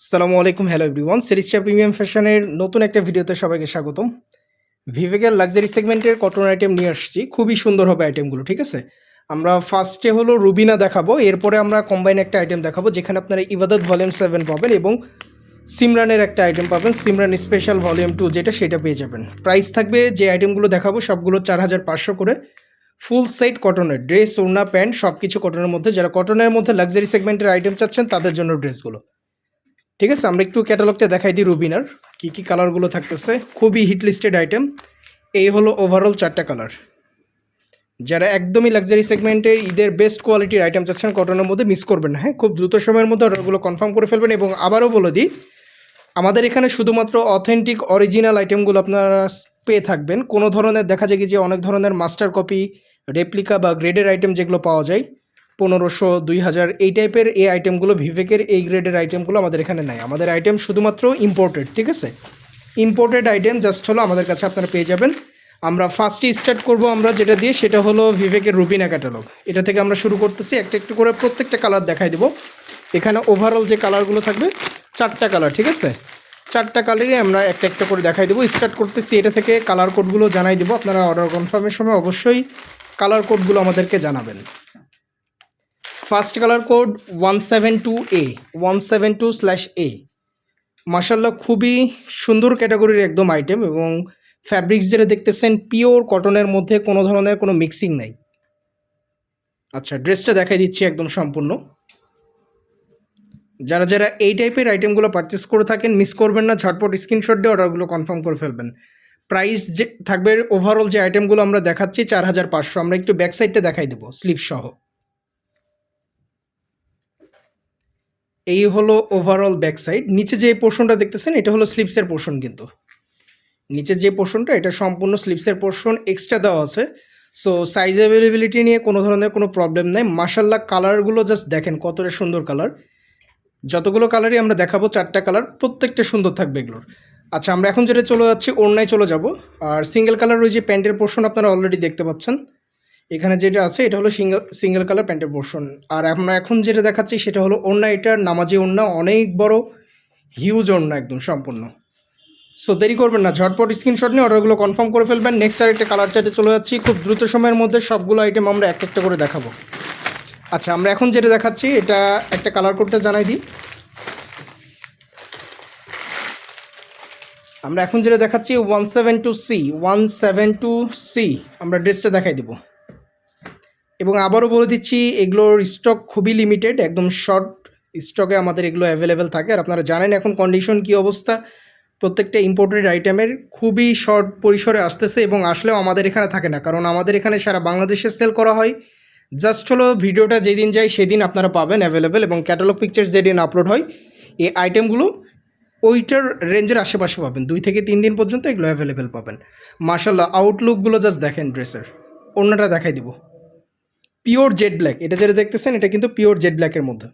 আসসালামু আলাইকুম hello everyone সিরিজটা প্রিমিয়াম ফ্যাশনের নতুন একটা ভিডিওতে সবাইকে স্বাগতম। ভিভেকের লাক্সারি সেগমেন্টের কটন আইটেম নিয়ে আসছি। খুবই সুন্দর হবে আইটেমগুলো ঠিক আছে? আমরা ফার্স্টে হলো রুবিনা দেখাবো, এরপরে আমরা কম্বাইন একটা আইটেম দেখাবো, যেখানে আপনারা ইবাদত ভলিউম সেভেন পাবেন এবং সিমরানের একটা আইটেম পাবেন, সিমরান স্পেশাল ভলিউম টু যেটা সেটা পেয়ে যাবেন। প্রাইস থাকবে, যে আইটেমগুলো দেখাবো, সবগুলো চার হাজার পাঁচশো করে। ফুল সেট কটনের ড্রেস ওড়না প্যান্ট সব কিছু কটনের মধ্যে। যারা কটনের মধ্যে লাক্সারি সেগমেন্টের আইটেম চাচ্ছেন, তাদের জন্য ড্রেসগুলো ঠিক আছে, আমরা একটু ক্যাটালগটা দেখাই দিই রুবিনার, কী কী কালারগুলো থাকতেছে। খুবই হিট লিস্টেড আইটেম এই হলো ওভারঅল চারটা কালার যারা একদমই লাক্সারি সেগমেন্টে ঈদের বেস্ট কোয়ালিটির আইটেম চাচ্ছেন, কটনের মধ্যে মিস করবেন না হ্যাঁ? খুব দ্রুত সময়ের মধ্যে অর্ডারগুলো কনফার্ম করে ফেলবেন এবং আবারও বলে দিই, আমাদের এখানে শুধুমাত্র অথেন্টিক অরিজিনাল আইটেমগুলো আপনারা পেয়ে থাকবেন। কোনো ধরনের, দেখা যায় কি যে অনেক ধরনের মাস্টার কপি রেপ্লিকা বা গ্রেডের আইটেম যেগুলো পাওয়া যায় পনেরোশো দুই হাজার এই টাইপের এই আইটেমগুলো ভিভেকের এই গ্রেডের আইটেমগুলো আমাদের এখানে নাই। আমাদের আইটেম শুধুমাত্র ইম্পোর্টেড ঠিক আছে? ইম্পোর্টেড আইটেম জাস্ট হলো আমাদের কাছে আপনারা পেয়ে যাবেন। আমরা ফার্স্টে স্টার্ট করব আমরা যেটা দিয়ে, সেটা হলো ভিভেকের রুবিনা ক্যাটালগ এটা থেকে আমরা শুরু করতেছি, একটা একটু করে প্রত্যেকটা কালার দেখাই দেবো। এখানে ওভারঅল যে কালারগুলো থাকবে, চারটা কালার ঠিক আছে? চারটা কালারই আমরা একটা একটা করে দেখাই দেবো। স্টার্ট করতেছি, এটা থেকে কালার কোডগুলো জানাই দেবো। আপনারা অর্ডার কনফার্মের সময় অবশ্যই কালার কোডগুলো আমাদেরকে জানাবেন। First colour code one seven two A one seven two slash A মার্শাল্লাহ খুবই সুন্দর ক্যাটাগরির একদম আইটেম এবং ফ্যাব্রিক্স যেটা দেখতেছেন পিওর কটনের মধ্যে কোনো ধরনের কোনো মিক্সিং নাই। আচ্ছা ড্রেসটা দেখাই দিচ্ছি একদম সম্পূর্ণ। যারা যারা এই টাইপের আইটেমগুলো পারচেস করে থাকেন মিস করবেন না, ঝটপট স্ক্রিনশট দিয়ে অর্ডারগুলো কনফার্ম করে ফেলবেন। প্রাইস যে, থাকবে ওভারঅল যে আইটেমগুলো আমরা দেখাচ্ছি, চার হাজার পাঁচশো। আমরা একটু ব্যাক সাইডটা দেখাই দেবো স্লিপ সহ। এই হলো ওভারঅল ব্যাক সাইড নিচে যে পোর্শনটা দেখতেছেন, এটা হলো স্লিপসের পোর্শন কিন্তু। নিচে যে পোর্শনটা এটা সম্পূর্ণ স্লিপসের পোর্শন এক্সট্রা দেওয়া আছে। সো সাইজ অ্যাভেলেবিলিটি নিয়ে কোনো ধরনের কোনো প্রবলেম নেই। মার্শাল্লাহ কালারগুলো জাস্ট দেখেন কতটা সুন্দর কালার যতগুলো কালারই আমরা দেখাবো, চারটা কালার প্রত্যেকটা সুন্দর থাকবে এগুলোর। আচ্ছা আমরা এখন যেটা চলে যাচ্ছি, ওড়নায় চলে যাব। আর সিঙ্গেল কালার ওই যে প্যান্টের পোর্শন আপনারা অলরেডি দেখতে পাচ্ছেন। এখানে যেটা আছে, এটা হলো সিঙ্গেল সিঙ্গেল কালার প্যান্টের পোর্শন। আর আমরা এখন যেটা দেখাচ্ছি, সেটা হলো ওড়না। এটার নামাজি ওড়না অনেক বড়, হিউজ ওড়না একদম সম্পূর্ণ। সো দেরি করবেন না, ঝটপট স্ক্রিনশট নিয়ে অর্ডারগুলো কনফার্ম করে ফেলবেন। নেক্সট আর একটা কালার চার্টে চলে যাচ্ছি। খুব দ্রুত সময়ের মধ্যে সবগুলো আইটেম আমরা এক একটা করে দেখাবো। আচ্ছা আমরা এখন যেটা দেখাচ্ছি, এটা একটা কালার কোডটা জানাই দিই। আমরা এখন যেটা দেখাচ্ছি one seven two C one seven two C আমরা ড্রেসটা দেখাই দেবো। এবং আবারও বলে দিচ্ছি, এগুলোর স্টক খুবই লিমিটেড একদম শর্ট স্টকে আমাদের এগুলো অ্যাভেলেবেল থাকে। আর আপনারা জানেন এখন কন্ডিশন কী অবস্থা? প্রত্যেকটা ইম্পোর্টেড আইটেমের খুবই শর্ট পরিসরে আসতেছে এবং আসলেও আমাদের এখানে থাকে না। কারণ আমাদের এখানে সারা বাংলাদেশে সেল করা হয়। জাস্ট হলো ভিডিওটা যেদিন যায় সেদিন আপনারা পাবেন অ্যাভেলেবেল এবং ক্যাটালগ পিকচার্স যেদিন আপলোড হয়, এই আইটেমগুলো ওইটার রেঞ্জের আশেপাশে পাবেন। দুই থেকে তিন দিন পর্যন্ত এগুলো অ্যাভেলেবেল পাবেন। মার্শাল্লাহ আউটলুকগুলো জাস্ট দেখেন ড্রেসের অন্যটা দেখাই দিব। Pure jet black. এটা যেটা দেখতেছেন, এটা কিন্তু পিওর জেড ব্ল্যাকের মধ্যে।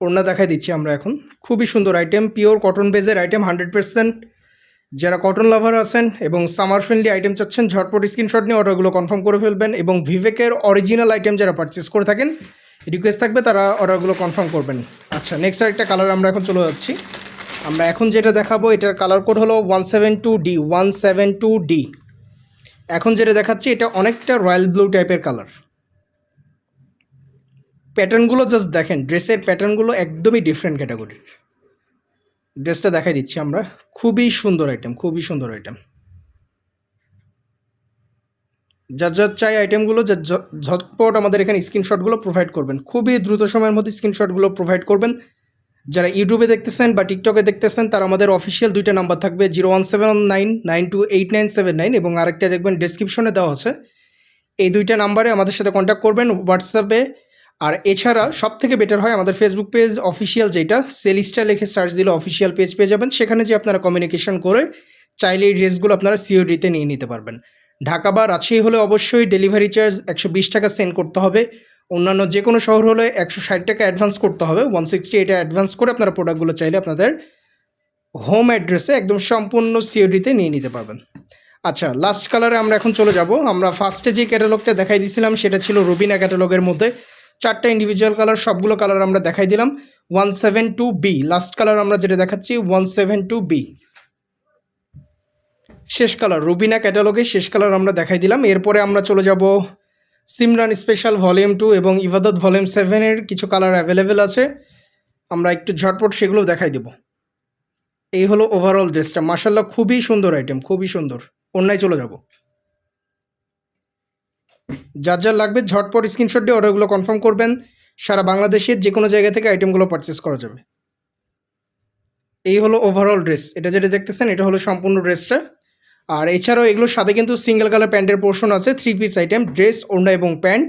ওড়না দেখাই দিচ্ছি আমরা এখন। খুবই সুন্দর আইটেম পিওর কটন বেজের আইটেম হান্ড্রেড পার্সেন্ট যারা কটন লাভার আছেন এবং সামার ফ্রেন্ডলি আইটেম চাচ্ছেন, ঝটপট স্ক্রিনশট নিয়ে অর্ডারগুলো কনফার্ম করে ফেলবেন এবং ভিভেকের অরিজিনাল আইটেম যারা পারচেস করে থাকেন রিকোয়েস্ট থাকবে তারা অর্ডারগুলো কনফার্ম করবেন। আচ্ছা নেক্সট আরেকটা কালার আমরা এখন চলে যাচ্ছি। আমরা এখন যেটা দেখাবো, এটার কালার কোড হলো one seven two D one seven two D এখন যেটা দেখাচ্ছি, এটা অনেকটা রয়্যাল ব্লু টাইপের কালার। প্যাটার্নগুলো জাস্ট দেখেন, ড্রেসের প্যাটার্নগুলো একদমই ডিফারেন্ট ক্যাটাগরির ড্রেসটা দেখাই দিচ্ছি আমরা। খুবই সুন্দর আইটেম খুবই সুন্দর আইটেম যার যার চাই আইটেমগুলো যা ঝটপট আমাদের এখানে স্ক্রিনশটগুলো প্রোভাইড করবেন। খুবই দ্রুত সময়ের মধ্যে স্ক্রিনশটগুলো প্রোভাইড করবেন। যারা ইউটিউবে দেখতেছেন বা টিকটকে দেখতেছেন, তার আমাদের অফিসিয়াল দুইটা নাম্বার থাকবে zero one seven nine nine two eight nine seven nine এবং আরেকটা দেখবেন ডেসক্রিপশনে দেওয়া আছে। এই দুইটা নাম্বারে আমাদের সাথে কন্ট্যাক্ট করবেন হোয়াটসঅ্যাপে আর এছাড়া সব থেকে বেটার হয় আমাদের ফেসবুক পেজ অফিসিয়াল যেটা সেলিস্টা লিখে সার্চ দিলে অফিসিয়াল পেজ পেয়ে যাবেন। সেখানে যে আপনারা কমিউনিকেশন করে চাইলে এই ড্রেসগুলো আপনারা সিওডিতে নিয়ে নিতে পারবেন। ঢাকা বা রাজশাহী হলে অবশ্যই ডেলিভারি চার্জ একশো বিশ টাকা সেন্ড করতে হবে। অন্যান্য যে কোনো শহর হলে একশো ষাট টাকা অ্যাডভান্স করতে হবে। ওয়ান সিক্সটি এটা অ্যাডভান্স করে আপনারা প্রোডাক্টগুলো চাইলে আপনাদের হোম অ্যাড্রেসে একদম সম্পূর্ণ সিওডিতে নিয়ে নিতে পারবেন। আচ্ছা লাস্ট কালারে আমরা এখন চলে যাব। আমরা ফার্স্টে যে ক্যাটালগটা দেখাই দিয়েছিলাম সেটা ছিল রুবিনা ক্যাটালগের মধ্যে। চারটা ইন্ডিভিজুয়াল কালার সবগুলো কালার আমরা দেখাই দিলাম। One seven two B last colour আমরা যেটা দেখাচ্ছি ওয়ান সেভেন টু বি শেষ কালার রুবিনা ক্যাটালগে শেষ কালার আমরা দেখাই দিলাম। এরপরে আমরা চলে যাব সিমরান স্পেশাল ভলিউম টু এবং ইবাদত ভলিউম সেভেনের কিছু কালার অ্যাভেলেবেল আছে। আমরা একটু ঝটপট সেগুলো দেখাই দেব। এই হলো ওভারঅল ড্রেসটা মার্শাল্লাহ খুবই সুন্দর আইটেম খুবই সুন্দর। অন্যায় চলে যাব। যার যার লাগবে ঝটপট স্ক্রিনশট দিয়ে অর্ডারগুলো কনফার্ম করবেন। সারা বাংলাদেশের যে কোনো জায়গা থেকে আইটেমগুলো পারচেস করা যাবে। এই হলো ওভারঅল ড্রেস এটা যেটা দেখতেছেন, এটা হলো সম্পূর্ণ ড্রেসটা আর এছাড়াও এগুলোর সাথে কিন্তু সিঙ্গেল কালার প্যান্টের পোর্শন আছে থ্রি পিস আইটেম ড্রেস ওড়না এবং প্যান্ট।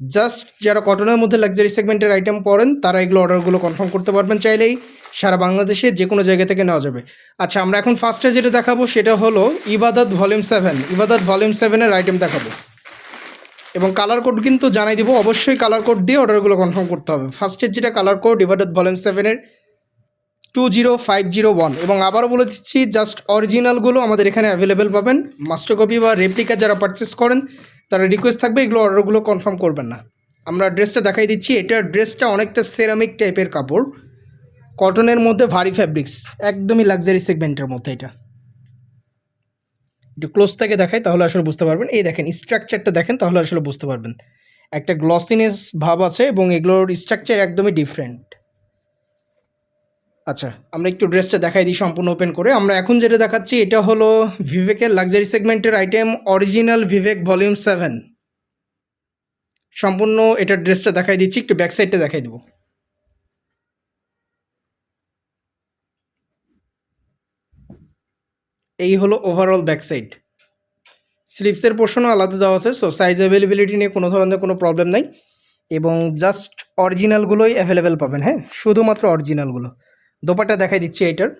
জাস্ট যারা কটনের মধ্যে লাক্সারি সেগমেন্টের আইটেম পড়েন তারা এগুলো অর্ডারগুলো কনফার্ম করতে পারবেন চাইলেই। সারা বাংলাদেশে যে কোনো জায়গা থেকে নেওয়া যাবে। আচ্ছা আমরা এখন ফার্স্টে যেটা দেখাবো, সেটা হলো Ibadat volume seven Ibadat volume সেভেনের আইটেম দেখাবো। এবং কালার কোড কিন্তু জানাই দিব, অবশ্যই কালার কোড দিয়ে অর্ডারগুলো কনফার্ম করতে হবে। ফার্স্টের যেটা কালার কোড ইবাদত ভলিউম সেভেনের two zero five zero one এবং আবারও বলে দিচ্ছি জাস্ট অরিজিনালগুলো আমাদের এখানে অ্যাভেলেবেল পাবেন। মাস্টার কপি বা রেপ্লিকা যারা পারচেস করেন, তারা রিকোয়েস্ট থাকবে, এগুলো অর্ডারগুলো কনফার্ম করবেন না। আমরা ড্রেসটা দেখাই দিচ্ছি, এটা ড্রেসটা অনেকটা সেরামিক টাইপের কাপড় কটনের মধ্যে ভারী ফ্যাব্রিক্স একদমই লাক্সারি সেগমেন্টের মধ্যে এটা। একটু ক্লোজ থেকে দেখাই, তাহলে আসলে বুঝতে পারবেন। এই দেখেন স্ট্রাকচারটা দেখেন, তাহলে আসলে বুঝতে পারবেন। একটা গ্লসিনেস ভাব আছে এবং এগুলোর স্ট্রাকচার একদমই ডিফারেন্ট আচ্ছা আমরা একটু ড্রেসটা দেখাই দিই সম্পূর্ণ ওপেন করে। আমরা এখন যেটা দেখাচ্ছি, এটা হলো ভিভেকের লাক্সারি সেগমেন্টের item original Vivek volume seven সম্পূর্ণ এটার ড্রেসটা দেখাই দিচ্ছি, একটু ব্যাক সাইডটা দেখাই দেবো। এই হলো ওভারঅল ব্যাক সাইড স্লিপসের পোর্শনও আলাদা দেওয়া আছে সো সাইজ অ্যাভেলেবিলিটি নিয়ে কোনো ধরনের কোনো প্রবলেম নাই। এবং জাস্ট অরিজিনালগুলোই অ্যাভেলেবেল পাবেন হ্যাঁ? শুধুমাত্র অরিজিনালগুলো দোপাটা দেখাই দিচ্ছি এইটার।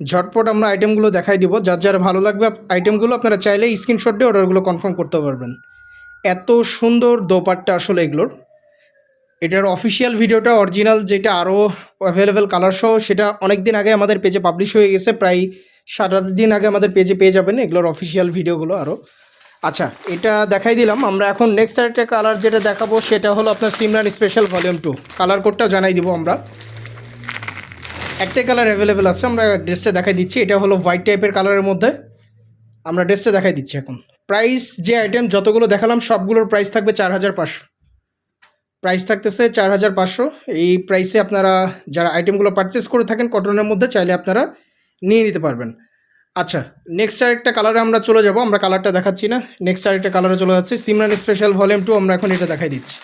ঝটপট আমরা আইটেমগুলো দেখাই দিব। যার যার ভালো লাগবে আইটেমগুলো আপনারা চাইলে স্ক্রিনশট দিয়ে অর্ডারগুলো কনফার্ম করতে পারবেন। এত সুন্দর দোপাট্টা আসলে এগুলোর। এটার অফিসিয়াল ভিডিওটা অরিজিনাল যেটা আরও অ্যাভেলেবেল কালার সহ, সেটা অনেক দিন আগে আমাদের পেজে পাবলিশ হয়ে গেছে। প্রায় সাত আট দিন আগে আমাদের পেজে পেয়ে যাবেন এগুলোর অফিসিয়াল ভিডিওগুলো আরও আচ্ছা এটা দেখাই দিলাম। আমরা এখন নেক্সট আরেকটা কালার যেটা দেখাবো, সেটা হলো আপনার Simran special volume two colour কোডটা জানাই দিব আমরা। একটাই কালার অ্যাভেলেবেল আছে, আমরা ড্রেসটা দেখাই দিচ্ছি। এটা হলো হোয়াইট টাইপের কালারের মধ্যে। আমরা ড্রেসটা দেখাই দিচ্ছি এখন। প্রাইস যে আইটেম যতগুলো দেখালাম, সবগুলোর প্রাইস থাকবে চার হাজার পাঁচশো। প্রাইস থাকতেছে চার হাজার পাঁচশো। এই প্রাইসে আপনারা যারা আইটেমগুলো পারচেস করে থাকেন কটনের মধ্যে, চাইলে আপনারা নিয়ে নিতে পারবেন। আচ্ছা নেক্সট আরেকটা কালারে আমরা চলে যাব। আমরা কালারটা দেখাচ্ছি না। নেক্সট আরেকটা কালারে চলে যাচ্ছি। সিমরান স্পেশাল ভলিউম টু আমরা এখন এটা দেখাই দিচ্ছি।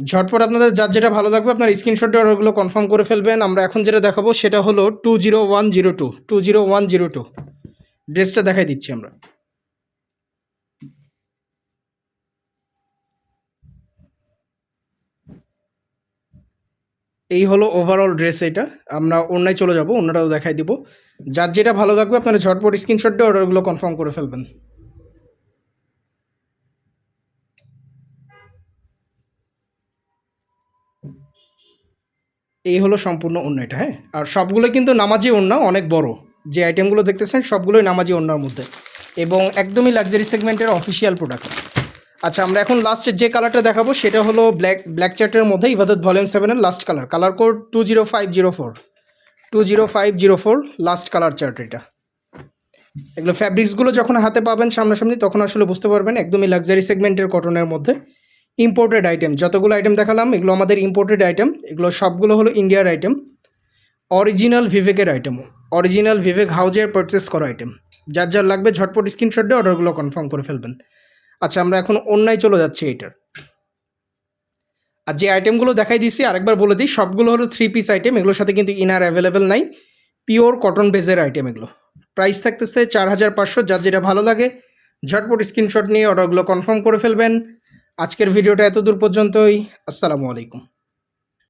ঝটপট আপনাদের যার যেটা ভালো লাগবে আপনার স্ক্রিনশট অর্ডারগুলো কনফার্ম করে ফেলবেন। আমরা এখন যেটা দেখাবো সেটা হলো two zero one zero two two zero one zero two ড্রেসটা দেখাই দিচ্ছি আমরা। এই হলো ওভারঅল ড্রেস এটা। আমরা অন্যায় চলে যাব, অন্যটাও দেখাই দিব। যার যেটা ভালো লাগবে আপনারা ঝটপট স্ক্রিনশট দিয়ে অর্ডারগুলো কনফার্ম করে ফেলবেন। এই হলো সম্পূর্ণ অন্য এটা হ্যাঁ? আর সবগুলো কিন্তু নামাজি ওড়না অনেক বড়। যে আইটেমগুলো দেখতেছেন, সবগুলোই নামাজি ওড়নার মধ্যে। এবং একদমই লাক্সারি সেগমেন্টের অফিসিয়াল প্রোডাক্ট আচ্ছা আমরা এখন লাস্টে যে কালারটা দেখাবো, সেটা হলো ব্ল্যাক ব্ল্যাক চার্টের মধ্যে ইবাদত ভলিউম সেভেনের last colour colour code two zero five zero four two zero five zero four last colour chart এটা। এগুলো ফ্যাব্রিক্সগুলো যখন হাতে পাবেন সামনাসামনি, তখন আসলে বুঝতে পারবেন, একদমই লাক্সারি সেগমেন্টের কটনের মধ্যে। ইম্পোর্টেড আইটেম যতগুলো আইটেম দেখালাম, এগুলো আমাদের ইম্পোর্টেড আইটেম এগুলো সবগুলো হলো ইন্ডিয়ার আইটেম অরিজিনাল ভিভেকের আইটেম অরিজিনাল ভিভেক হাউজের পারচেস করা আইটেম যার যার লাগবে, ঝটপট স্ক্রিনশট দিয়ে অর্ডারগুলো কনফার্ম করে ফেলবেন। আচ্ছা আমরা এখন অন্যায় চলে যাচ্ছি এটার। আর যে আইটেমগুলো দেখাই দিচ্ছি আরেকবার বলে দিই, সবগুলো হলো থ্রি পিস আইটেম এগুলোর সাথে কিন্তু ইনার অ্যাভেলেবেল নাই। পিওর কটন বেজের আইটেম এগুলো। প্রাইস থাকতেছে চার হাজার পাঁচশো, যার যেটা ভালো লাগে, ঝটপট স্ক্রিনশট নিয়ে অর্ডারগুলো কনফার্ম করে ফেলবেন। আজকের ভিডিওটা এতদূর পর্যন্তই। আসসালামু আলাইকুম।